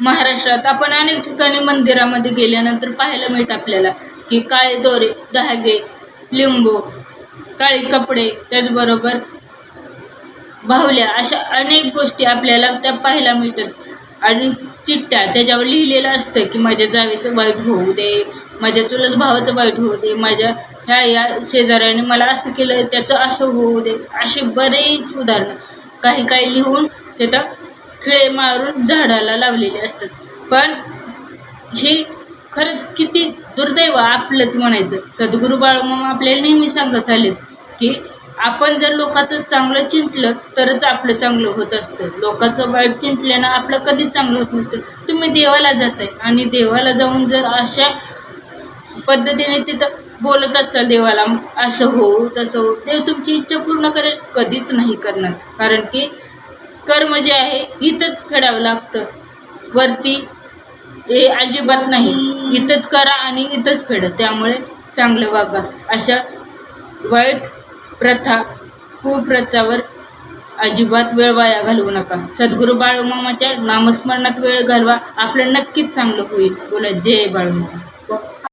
महाराष्ट्रात. आपण अनेक ठिकाणी मंदिरामध्ये गेल्यानंतर पाहायला मिळतं आपल्याला की काळे दोरे धागे लिंबू काळे कपडे त्याचबरोबर बाहुल्या अशा अनेक गोष्टी आपल्याला त्या पाहायला मिळतात. आणि चिठ्ठ्या त्याच्यावर लिहिलेलं असतं की माझ्या जावेचं वाईट होऊ दे माझ्या चुलत भावाचं वाईट होऊ दे माझ्या ह्या या शेजाऱ्याने मला असं केलं त्याचं असं होऊ दे असे बरेच उदाहरणं. काही काही लिहून तिथं खिळे मारून झाडाला लावलेले असतात. पण हे खरंच किती दुर्दैव आपलंच म्हणायचं. सद्गुरू बाळूमामा आपल्याला नेहमी सांगत आलेत की आपण जर लोकांचं चांगलं चिंतलं तरच आपलं चांगलं होत असतं. लोकांचं वाईट चिंतल्यानं आपलं कधीच चांगलं होत नसतं. तुम्ही देवाला जाताय आणि देवाला जाऊन जर अशा पद्धतीने तिथं बोलत असाल देवाला असं हो तसं हो देव तुमची इच्छा पूर्ण करेल कधीच नाही करणार. कारण की कर्म जे आहे इथंच फेडावं लागतं. वरती हे अजिबात नाही. इथंच करा आणि इथंच फेडा. त्यामुळे चांगलं वागा. अशा वाईट प्रथा कुप्रथावर अजिबात वेळ वाया घालवू नका. सद्गुरू बाळूमामाच्या नामस्मरणात वेळ घालवा. आपलं नक्कीच चांगलं होईल. बोला जय बाळूमामा.